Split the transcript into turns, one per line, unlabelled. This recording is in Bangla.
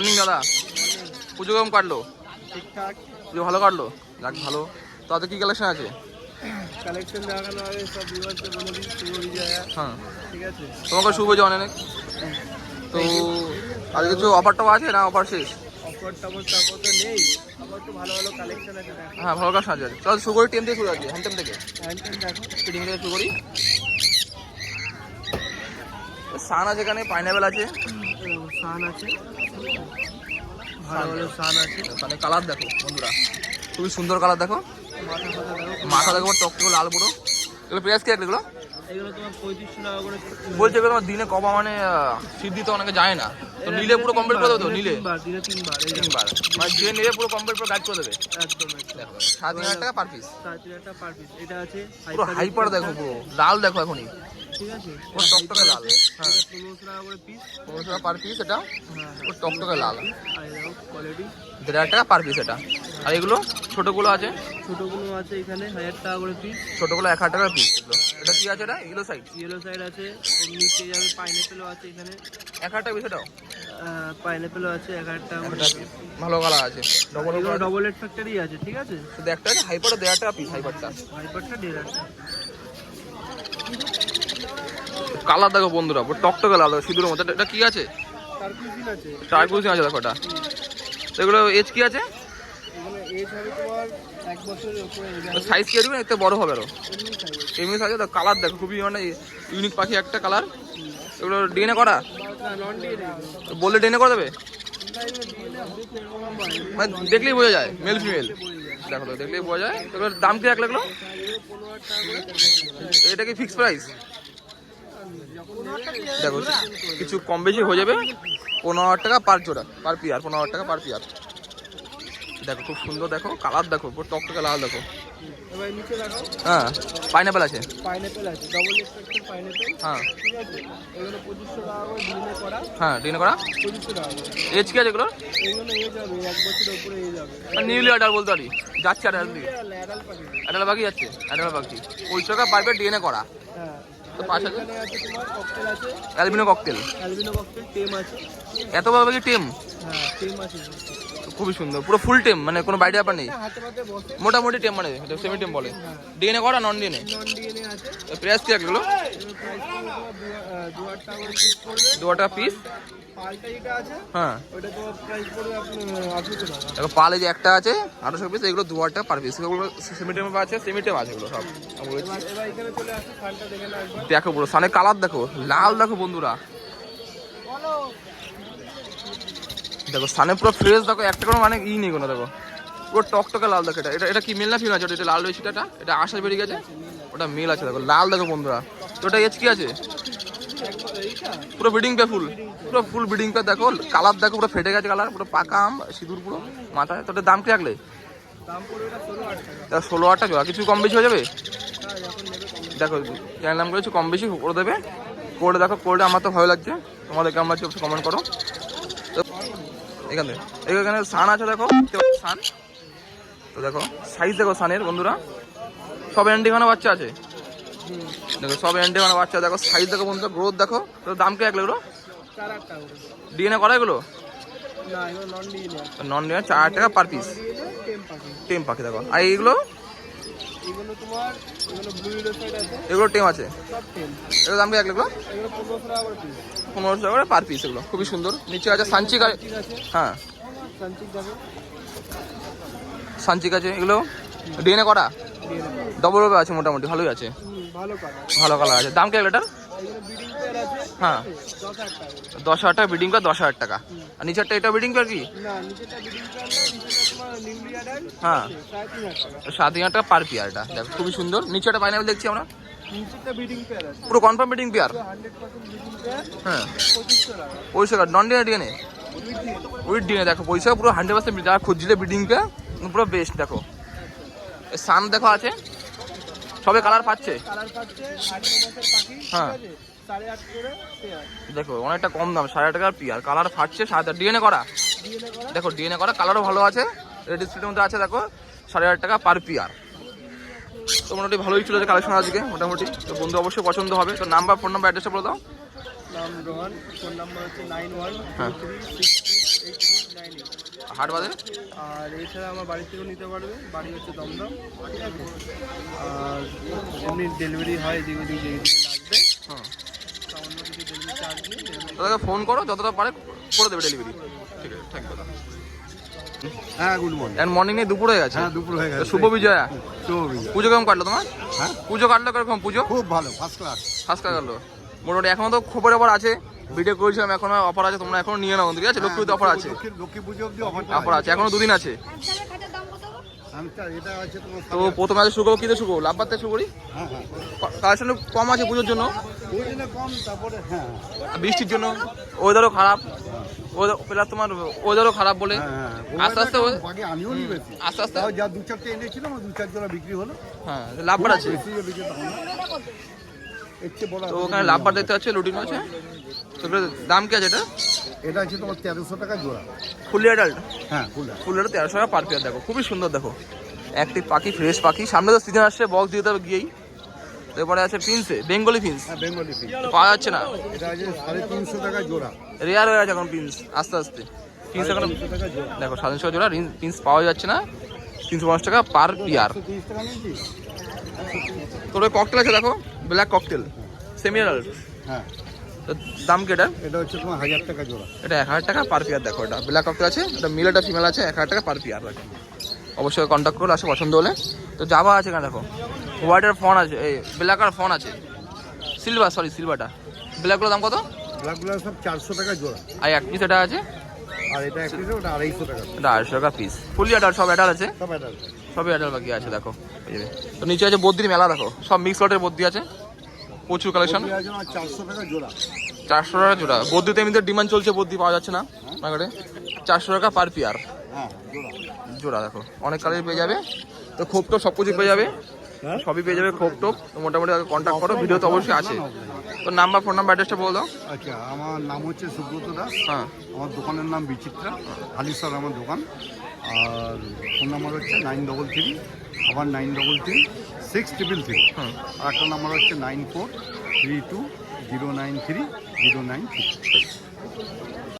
মর্নিং দাদা। পুজো কেমন কাটলো?
ঠিকঠাক।
পুজো ভালো কাটলো? যাক ভালো। তাতে কি কালেকশন আছে?
কালেকশন দেখানো হবে সব বিভাগকে বলে দিই শুভ বিজয়া।
হ্যাঁ।
ঠিক আছে?
তোমাকে শুভ জন অনেক। তো আর কিছু অফার টফার আছে না অফার শেষ?
অফার টফার তারপর তো নেই। আবার তো ভালো ভালো কালেকশন আছে
হ্যাঁ ভালো কাজ আছে। চল শুরু করি টেম থেকে শুরু আছে হ্যান্ড থেকে।
হ্যান্ডটেন দেখো।
ফিটিং থেকে শুরু করি। সান আছে এখানে পাইনাপেল আছে
সান আছে। ভালো ভালো সান আছে
কালার দেখো বন্ধুরা। খুবই সুন্দর কালার দেখো।
মাথা দেখো
মাথা লাল পুরো। এগুলো প্রাইস কি আছে এগুলো?
এগুলো তোমার পঁয়ত্রিশশো টাকা করে
বলছে এগুলো তোমার দিনে কবা মানে সিদ্ধি তো অনেকে যায় না। তো নিলে পুরো কমপ্লিট করে দেবে তো? নিলে?
তিনবার
মানে যে নিলে পুরো কমপ্লিট করে গাইড করে দেবে। সাত হাজার টাকা পার পিস
সাড়ে তিন হাজার টাকা পার পিস এটা আছে
পুরো হাইপার দেখো পুরো। লাল দেখো এখনই।
ঠিক আছে?
পুরো টকটকে লাল হ্যাঁ।
পনেরোশো টাকা করে পিস
পনেরোশো টাকা পার পিস এটা?
হ্যাঁ
পুরো টকটকে লাল।
কোয়ালিটি
দেড় হাজার টাকা পার পিস এটা। আর এগুলো? ছোটোগুলো আছে?
ছোটগুলো আছে এখানে হাজার টাকা করে পিস
ছোটোগুলো এক হাজার টাকার পিস এটা কি আছে এটা? এগুলো সাইজ
ইয়েলো সাইড আছে নিচে যাবে পাইনাপেলও আছে এখানে।
এক হাজার টাকা পিস এটাও?
পাইনাপেলও আছে এক হাজার টাকা
ভালো কালার আছে। ডবল
ডবল এড ফ্যাক্টরি আছে ঠিক আছে?
শুধু একটা আছে হাইপারটা দেড় হাজার টাকা পিস হাইপারটা
হাইপারটা দেড় হাজার টাকা।
কালার দেখো বন্ধুরা টকটকে লাল সিঁদুরের মতো এটা- কি আছে?
তার কুইজিন আছে
দেখো এটা। এগুলো এজ কি আছে? সাইজ কি আসবে? এতে বড় হবে আরও।
এমনি সাইজ
তো কালার দেখো খুবই মানে ইউনিক পাখি একটা কালার। এগুলো ডিএনএ করা? বললে ডিএনএ করে দেবে? মানে দেখলেই বোঝা যায় মেল ফিমেল দেখো তো দেখলেই বোঝা যায়। এগুলোর দাম কি
এক করে
এটা কি ফিক্স প্রাইস দেখো কিছু কম বেশি হয়ে যাবে পনেরো হাজার টাকা পার জোড়া পার পিয়ার পনেরো হাজার টাকা পার পিয়ার দেখো খুব সুন্দর দেখো কালার দেখো পুরো টকটকে লাল দেখো। হ্যাঁ পাইনাপেল আছে। হ্যাঁ। হ্যাঁ ডিএনএ করা? এজ কি আছে এগুলো? নিউলি অর্ডার বলতে পারি। যাচ্ছে আর দিকে
পাখি।
অ্যাডাল বাকি যাচ্ছে অ্যাডাল বাকি ওই টাকা পারবে ডিএনএ করা।
হ্যাঁ।
তো পাঁচ হাজার?
আছে তোমার ককটেল আছে।
অ্যালবিনো ককটেল
অ্যালবিনো ককটেল টেম আছে।
এত বড় কি টেম
হ্যাঁ টেম আছে।
খুবই সুন্দর। পুরো ফুল টেম মানে কোনো বাইরে ব্যাপার নেই।
হ্যাঁ,
মোটামুটি টেম মানে সেমি টেম বলে। ডিএনএ করা নন ডিএনএ প্রাইস কি
তোমার দু পিস
হ্যাঁ। পালে যে একটা আছে আঠারোশো পিস এগুলো দু হাজার পার পিস এগুলো সেমি টেম আছে সেমি টেম আছে এগুলো সব।
দেখে
পুরো সানে কালার দেখো লাল দেখো বন্ধুরা। দেখো সানে পুরো ফ্রেশ দেখো, একটা কোনো মানে ই নেই কোনো, দেখো। পুরো টকটকে লাল, দেখো এটা। এটা কি মেল না ফিমেল আছে? ওটা এটা লাল রয়েছে এটা এটা আশা বেরিয়ে গেছে? ওটা মেল আছে, দেখো, লাল, দেখো, বন্ধুরা। তো ওটা এজ কি আছে? পুরো বিডিং পে ফুল পুরো ফুল বিডিং পে দেখো কালার দেখো, পুরো ফেটে গেছে কালার পুরো পাকা আম, সিঁদুর পুরো মাথায়। তো ওটার দাম কি রাখলে?
ষোলো হাজার টাকা।
কিছু কম বেশি হয়ে যাবে? দেখো জানলাম করে কিছু কম বেশি করে দেবে। করে দেখো করলে আমার তো ভালো লাগছে। তোমাদের কেমন লাগছে কমেন্ট করো। এখান। এখানে সান আছে দেখো সান তো দেখো সাইজ দেখো সানের বন্ধুরা। সব অ্যান্টিখানা বাচ্চা আছে। দেখো সব অ্যান্টিখানা বাচ্চা দেখো সাইজ দেখো বন্ধুরা গ্রোথ দেখো। তো দাম কে
এক টাকা
ডিএনএ করা এগুলো?
নন ডিএনএ
চার হাজার টাকা পার পিস
টেম পাখি
দেখো। আর এইগুলো?
এগুলো তোমার এগুলো ব্লু আছে।
এগুলো টিম আছে।
সব টিম
এগুলো দাম কি এক এগুলো
পনেরোশো টাকা করে পিস
পনেরোশো টাকা করে পার পিস এগুলো। খুবই সুন্দর। নিচে আছে সানচিক আছে। হ্যাঁ।
সানচিক যাবে
সানচিক আছে। এগুলো ডিএনএ করা? ডবল ওভাবে আছে মোটামুটি। ভালোই আছে।
ভালো কালার
ভালো কালার আছে। দাম কি এগুলো
পেয়ার
হ্যাঁ।
দশ হাজার টাকা
বিডিং কর দশ হাজার টাকা। আর নিচেরটা এটা বিডিং কর কি?
পেয়ার
হ্যাঁ। সাত হাজার টাকা। পার পেয়ার এটা দেখো খুবই সুন্দর। নিচেটা পাইনাপেল দেখছি আমরা।
পেয়ার
পুরো কনফার্ম বিডিং পেয়ার
পেয়ার
হ্যাঁ। পয়সা non DNA DNA
with
DNA দেখো পয়সা পুরো হান্ড্রেড পার্সেন্ট যারা খুঁজছিলে বিডিং পে পুরো বেস্ট দেখো। সান দেখো আছে। সবে কালার পাচ্ছে। হ্যাঁ।
আছে সাড়ে আট করে পেয়ার।
দেখো অনেকটা কম দাম সাড়ে আট টাকার পিয়ার। কালার ফাটছে সাড়ে আট। ডিএনএ করা? দেখো ডিএনএ করা কালারও ভালো আছে। রেড স্প্রিটের মধ্যে আছে দেখো সাড়ে আট টাকা পার পিয়ার। তো মোটামুটি ভালোই যে কালেকশন আজকে মোটামুটি। তো বন্ধু অবশ্যই পছন্দ হবে। তো নাম্বার ফোন নাম্বার অ্যাড্রেসটা বলে দাও। হ্যাঁ। হাট বাদে
আর এছাড়া আমার বাড়ি থেকেও নিতে পারবে। বাড়ি হচ্ছে দমদম। ঠিক আছে আর এমনি ডেলিভারি হয় এদিক ওদিক লাগবে।
হ্যাঁ। দাদাকে ফোন করো যতটা পারে করে দেবে ডেলিভারি ঠিক আছে থ্যাংক ইউ দাদা।
হ্যাঁ গুড মর্নিং
মর্নিং দুপুর হয়ে গেছে।
হ্যাঁ দুপুর হয়ে গেছে।
শুভ বিজয়া।
শুভ বিজয়।
পুজো কেমন কাটলো তোমার?
হ্যাঁ?
পুজো কাটলো কীরকম পুজো?
খুব ভালো ফার্স্ট ক্লাস
ফার্স্ট কাটলো। মোটামুটি এখনও তো খবর আছে। ভিডিও করেছিলাম এখনও অফার আছে তোমরা এখনও নিয়ে নাও ঠিক আছে? লক্ষ্মী অফার আছে
লক্ষ্মী পুজো অফার
আছে এখনও দুদিন আছে। তো প্রথমে আছে করব কিতে শুরু করব লাভবার থেকে শুরু করি
হ্যাঁ। হ্যাঁ
কালেকশন কম আছে পুজোর জন্য?
হ্যাঁ।
বৃষ্টির জন্য? ওয়েদারও খারাপ। ওয়েদার তোমার ওয়েদারও খারাপ বলে।
হ্যাঁ
আস্তে আস্তে
আমিও
আস্তে আস্তে
যা দু চারটে এনেছিলাম দু চার জোড়া বিক্রি হলো।
হ্যাঁ লাভবার আছে। তো ওখানে লাভবার দেখতে পাচ্ছি লুটিন আছে দাম কি আছে এটা?
এটা আছে তোমার তেরোশো টাকা জোড়া।
ফুলি অ্যাডাল্ট
হ্যাঁ ফুলা
ফুল এটা তেরোশো টাকা পার পেয়ার দেখো খুবই সুন্দর দেখো। একটি পাখি ফ্রেশ পাখি। সামনে তো সিজন আসছে বক্স দিতে হবে গিয়েই। এরপরে আছে পিন্সে বেঙ্গলি পিন্স
হ্যাঁ বেঙ্গলি ফিস
পাওয়া যাচ্ছে না।
এটা আছে সাড়ে তিনশো টাকা জোড়া।
রেয়ার হয়ে আছে এখন পিন্স আস্তে আস্তে। পিন্স এখন
তিনশো
দেখো সাড়ে ছশো জোড়া পিন্স পাওয়া যাচ্ছে না। তিনশো পঞ্চাশ টাকা পার পিয়ার তোর ককটেল আছে দেখো ব্ল্যাক ককটেল সেমি অ্যাডাল্ট
হ্যাঁ।
তো দাম কি এটা
এটা হচ্ছে তোমার হাজার টাকা জোড়া।
এটা এক হাজার টাকা পার পিয়ার দেখো এটা। ব্ল্যাক ককটেল আছে এটা মিল এটা ফিমেল আছে এক হাজার টাকা পার পিয়ার দেখো। অবশ্যই কন্ট্যাক্ট করলে আসে পছন্দ হলে। তো যাবা আছে কেন দেখো। হোয়াইটের ফোন আছে এই ব্ল্যাক আর ফোন আছে। সিলভার সরি সিলভারটা ব্ল্যাকগুলোর দাম কত?
ব্ল্যাকগুলো সব চারশো টাকা জোড়া।
আর এক পিস এটা আছে?
আর এটা এক পিসে ওটা আড়াইশো টাকা।
এটা আড়াইশো টাকা পিস ফুলি অ্যাডাল সব অ্যাডাল আছে?
সব অ্যাডাল্ট
সবই অ্যাডাল বাকি আছে দেখো। তো নিচে আছে বদ্রির মেলা দেখো। সব মিক্স লটের বদ্রি আছে। প্রচুর কালেকশন
চারশো টাকা জোড়া।
চারশো টাকা জোড়া। বদ্রিতে এমনিতে ডিমান্ড চলছে বদ্রি পাওয়া যাচ্ছে না। মার্কেটে চারশো টাকা পার পিয়ার
হ্যাঁ জোড়া।
জোড়া দেখো। অনেক কালার পেয়ে যাবে। তো খোপ টোপ সব কিছু পেয়ে যাবে। সবই পেয়ে যাবে খোপ টোপ। তো মোটামুটি কন্ট্যাক্ট করো ভিডিও তো অবশ্যই আছে। তো নাম্বার ফোন নাম্বার অ্যাড্রেসটা বলে দাও।
আচ্ছা আমার নাম হচ্ছে সুব্রত দাস।
হ্যাঁ।
আমার দোকানের নাম বিচিত্রা। হালিশার আমার দোকান। আর ফোন নাম্বার হচ্ছে নাইন ডবল থ্রি আবার nine double three six triple three আর একটা নাম্বার হচ্ছে nine four three two zero nine three zero nine three